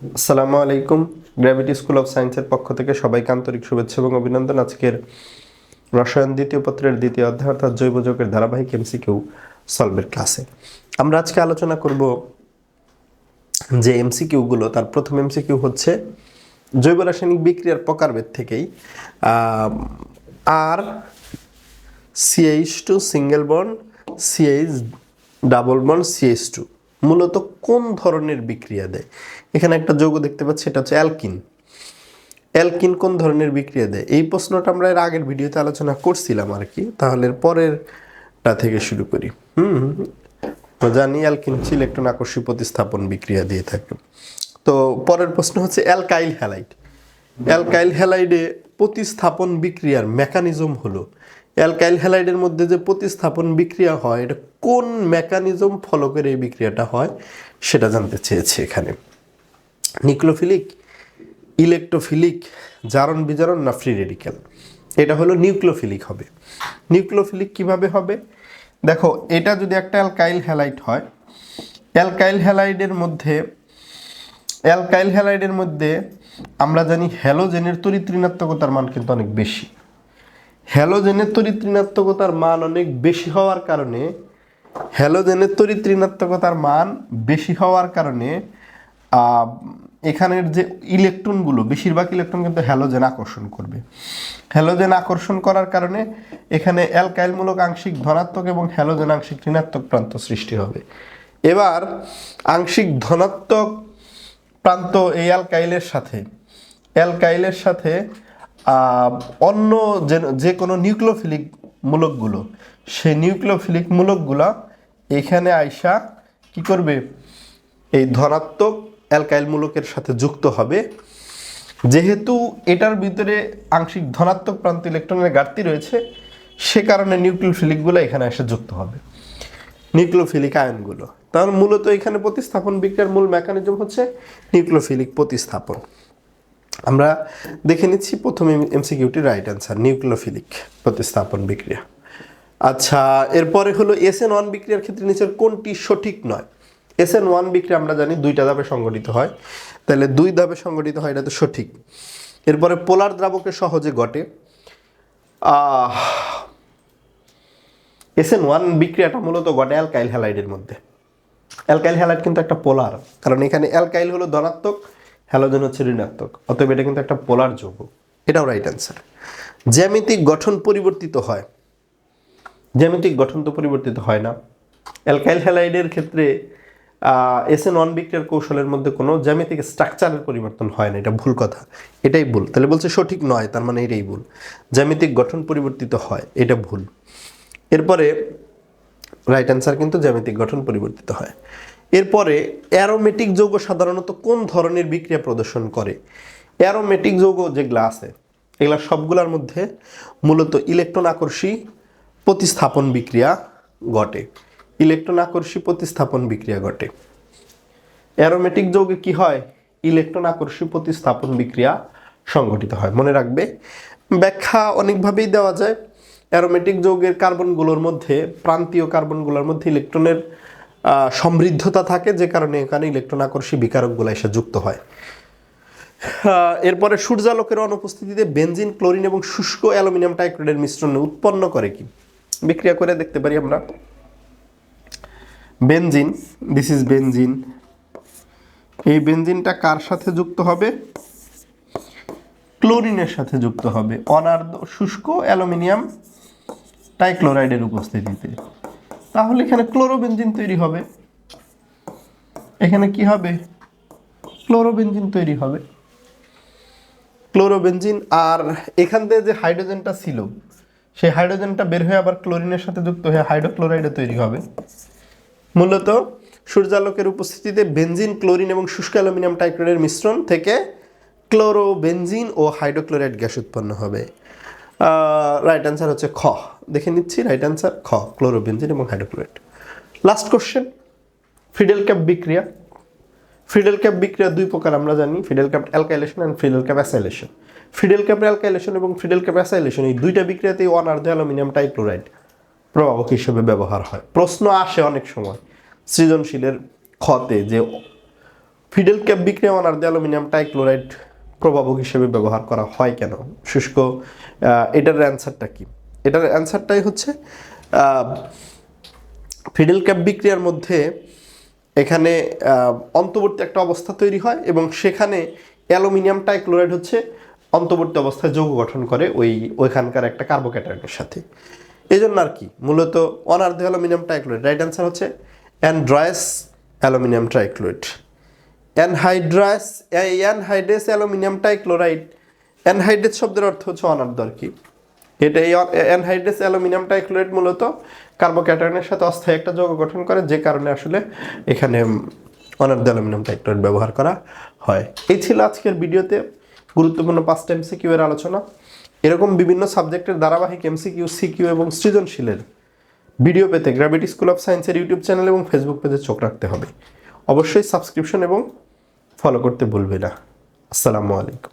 আসসালামু আলাইকুম। Gravity school of সায়েন্সের পক্ষ থেকে সবাইকে আন্তরিক শুভেচ্ছা এবং অভিনন্দন। আজকের রসায়ন দ্বিতীয় পত্রের দ্বিতীয় অধ্যায় অর্থাৎ জৈব যৌগের ধারাবাহিক এমসিকিউ সলভের ক্লাসে আমরা আজকে আলোচনা করব যে এমসিকিউগুলো তার প্রথম এমসিকিউ হচ্ছে জৈব রাসায়নিক বিক্রিয়ার প্রকারভেদ থেকেই আর CH two single bond CH double bond CH two মূলত কোন ধরনের বিক্রিয়া দেয়? এখানে একটা যৌগ দেখতে পাচ্ছি, এটা হচ্ছে অ্যালকিন। অ্যালকিন কোন ধরনের বিক্রিয়া দেয়? এই প্রশ্নটা আমরা এর আগের ভিডিওতে আলোচনা করছিলাম আর কি, তাহলে পরেরটা থেকে শুরু করি। হুম জানি অ্যালকিন হচ্ছে ইলেকট্রন আকর্ষী প্রতিস্থাপন বিক্রিয়া দিয়ে থাকে। তো পরের প্রশ্ন হচ্ছে অ্যালকাইল হ্যালাইড। অ্যালকাইল হ্যালাইডে প্রতিস্থাপন বিক্রিয়ার মেকানিজম হলো অ্যালকাইল হ্যালাইডের মধ্যে যে প্রতিস্থাপন বিক্রিয়া হয়, এটা কোন মেকানিজম ফলো করে এই বিক্রিয়াটা হয়, সেটা জানতে চেয়েছে এখানে। নিউক্লোফিলিক ইলেকট্রোফিলিক, জারণ বিজারণ না ফ্রি রেডিক্যাল? এটা হলো নিউক্লোফিলিক হবে। নিউক্লোফিলিক কীভাবে হবে? দেখো, এটা যদি একটা অ্যালকাইল হ্যালাইড হয়, অ্যালকাইল হ্যালাইডের মধ্যে, অ্যালকাইল হ্যালাইডের মধ্যে আমরা জানি হ্যালোজেনের তড়িৎ ঋণাত্মকতার মান কিন্তু অনেক বেশি। হ্যালোজেনের তড়িৎ ঋণাত্মকতার মান অনেক বেশি হওয়ার কারণে, হ্যালোজেনের তড়িৎ ঋণাত্মকতার মান বেশি হওয়ার কারণে এখানের যে ইলেকট্রনগুলো, বেশিরভাগ ইলেকট্রন কিন্তু হ্যালোজেন আকর্ষণ করবে। হ্যালোজেন আকর্ষণ করার কারণে এখানে অ্যালকাইলমূলক আংশিক ধনাত্মক এবং হ্যালোজেন আংশিক ঋণাত্মক প্রান্ত সৃষ্টি হবে। এবার, আংশিক ধনাত্মক প্রান্ত এই অ্যালকাইলের সাথে অ্যালকাইলের সাথে অন্য যে যে কোনো নিউক্লিওফিলিক মূলকগুলো। সেই নিউক্লিওফিলিক মূলকগুলা এখানে আইসা কি করবে? এই ধনাত্মক অ্যালকাইল মূলকের সাথে যুক্ত হবে। যেহেতু এটার ভিতরে আংশিক ধনাত্মক প্রান্ত ইলেকট্রনের ঘাটতি রয়েছে, সে কারণে নিউক্লিওফিলিকগুলো এখানে এসে যুক্ত হবে। নিউক্লিওফিলিক আয়নগুলো। তার মূলত এখানে প্রতিস্থাপন বিক্রিয়ার মূল মেকানিজম হচ্ছে নিউক্লোফিলিক প্রতিস্থাপন। আমরা দেখে নিচ্ছি প্রথম এমসিকিউটি রাইট অ্যান্সার, নিউক্লিওফিলিক প্রতিস্থাপন বিক্রিয়া। আচ্ছা এরপরে হলো এস এন ওয়ান বিক্রিয়ার ক্ষেত্রে নিচের কোনটি সঠিক নয়? এস এন ওয়ান বিক্রিয়া আমরা জানি দুইটা ধাপে সংগঠিত হয়। তাহলে দুই ধাপে সংগঠিত হয়, এটা তো সঠিক। এরপরে পোলার দ্রাবকে সহজে ঘটে। এস এন ওয়ান বিক্রিয়াটা মূলত ঘটে অ্যালকাইল হ্যালাইডের মধ্যে। অ্যালকাইল হ্যালাইড কিন্তু একটা পোলার, কারণ এখানে অ্যালকাইল হলো ধনাত্মক হ্যালোজেন হচ্ছে ঋণাত্মক, অতএব এটা কিন্তু একটা পোলার যৌগ। এটাও রাইট অ্যান্সার জ্যামিতিক গঠন পরিবর্তিত হয়। জ্যামিতিক গঠন তো পরিবর্তিত হয় না। অ্যালকাইল হ্যালাইডের ক্ষেত্রে এস এ নন বিক্রিয়ার কৌশলের মধ্যে কোনো জ্যামিতিক স্ট্রাকচারের পরিবর্তন হয় না, এটা ভুল কথা। এটাই ভুল। তাহলে বলছে সঠিক নয়, তার মানে এটাই ভুল। জ্যামিতিক গঠন পরিবর্তিত হয়, এটা ভুল। এরপরে রাইট অ্যান্সার কিন্তু জ্যামিতিক গঠন পরিবর্তিত হয়। এরপরে অ্যারোমেটিক যৌগ সাধারণত কোন ধরনের বিক্রিয়া প্রদর্শন করে? অ্যারোমেটিক যৌগ যেগুলো আছে, এগুলা সবগুলোর মধ্যে মূলত ইলেকট্রন আকর্ষী প্রতিস্থাপন বিক্রিয়া ঘটে। ইলেকট্রন আকর্ষী প্রতিস্থাপন বিক্রিয়া ঘটে। অ্যারোমেটিক যৌগে কি হয়? ইলেকট্রন আকর্ষী প্রতিস্থাপন বিক্রিয়া সংঘটিত হয়। মনে রাখবে, ব্যাখ্যা অনেকভাবেই দেওয়া যায়। অ্যারোমেটিক যৌগের কার্বনগুলোর মধ্যে, প্রান্তীয় কার্বনগুলোর মধ্যে ইলেকট্রনের সমৃদ্ধতা থাকে যে কারণে এখানে ইলেকট্রন আকর্ষী বিকারকগুলো এসে যুক্ত হয়। এরপরে সূর্যালোকের অনুপস্থিতিতে বেনজিন, ক্লোরিন এবং শুষ্ক অ্যালুমিনিয়াম টাইক্লোরাইডের মিশ্রণে উৎপন্ন করে কি? বিক্রিয়া করে দেখতে পারি আমরা। Benzene this is benzene. এই বেনজিনটা কার সাথে যুক্ত হবে? ক্লোরিনের সাথে যুক্ত হবে। অনার্দ শুষ্ক অ্যালুমিনিয়াম টাইক্লোরাইডের উপস্থিতিতে। তাহলে এখানে ক্লোরোবেনজিন তৈরি হবে। এখানে কি হবে? ক্লোরোবেনজিন তৈরি হবে। ক্লোরোবেনজিন আর এখান থেকে যে হাইড্রোজেনটা ছিল, সেই হাইড্রোজেনটা বের হয়ে আবার ক্লোরিনের সাথে যুক্ত হয়ে হাইড্রোক্লোরাইডে তৈরি হবে। মূলত সূর্যালোকের উপস্থিতিতে বেনজিন, ক্লোরিন এবং শুষ্ক অ্যালুমিনিয়াম টাইক্লোরাইডের মিশ্রণ থেকে ক্লোরোবেনজিন ও হাইড্রোক্লোরাইড গ্যাস উৎপন্ন হবে। রাইট অ্যান্সার হচ্ছে খ। দেখে নিচ্ছি রাইট অ্যান্সার খ ক্লোরোবেনজিন এবং হাইড্রোক্লোরাইড লাস্ট কোশ্চেন ফিডেল ক্যাপ বিক্রিয়া। ফিডেল ক্যাপ বিক্রিয়া দুই প্রকার আমরা জানি fiddle cap alkylation and fiddle cap acylation fiddle cap alkylation এবং ফিডেল ক্যাপ অ্যাসাইলেশন এই দুইটা বিক্রিয়াতেই অনার্ধ অ্যালুমিনিয়াম টাইক্লোরাইড প্রভাবক হিসেবে ব্যবহার হয়। প্রশ্ন আসে অনেক সময় সৃজনশীলের ক্ষতে যে ফিডেল ক্যাপ বিক্রিয়া অনার্দে অ্যালুমিনিয়াম টাইক্লোরাইড প্রভাবক হিসেবে ব্যবহার করা হয় কেন? শুষ্ক এটার অ্যান্সারটা কি? এটার অ্যান্সারটাই হচ্ছে ফিডেল ক্যাপ বিক্রিয়ার মধ্যে এখানে অন্তর্বর্তী একটা অবস্থা তৈরি হয় এবং সেখানে অ্যালুমিনিয়াম টাইক্লোরাইড হচ্ছে অন্তর্বর্তী অবস্থায় যৌগ গঠন করে ওই, ওইখানকার একটা কার্বোক্যাটায়নের সাথে। এই জন্য আর কি, মূলত anhydrous aluminium trichloride right answer হচ্ছে anhydrous aluminium trichloride. Anhydrous anhydrous aluminium trichloride anhydrous শব্দের অর্থ হচ্ছে অনার্ধ আর কি। এটা এই অ্যানহাইড্রেস অ্যালুমিনিয়াম টাইক্লোরাইড মূলত কার্বোক্যাটায়নের সাথে অস্থায়ী একটা যৌগ গঠন করে, যে কারণে আসলে এখানে অনার্ধ অ্যালুমিনিয়াম টাইক্লোরাইড ব্যবহার করা হয়। এই ছিল আজকের ভিডিওতে গুরুত্বপূর্ণ পাঁচ টাইম সিকিউ এর আলোচনা। এরকম বিভিন্ন সাবজেক্টের ধারাবাহিক এমসিকিউ সিকিউ এবং সৃজনশীলের ভিডিও পেতে গ্র্যাভিটি স্কুল অফ সায়েন্সের ইউটিউব চ্যানেল এবং ফেসবুক পেজে চোখ রাখতে হবে। অবশ্যই সাবস্ক্রিপশন এবং ফলো করতে ভুলবে না। আসসালামু আলাইকুম।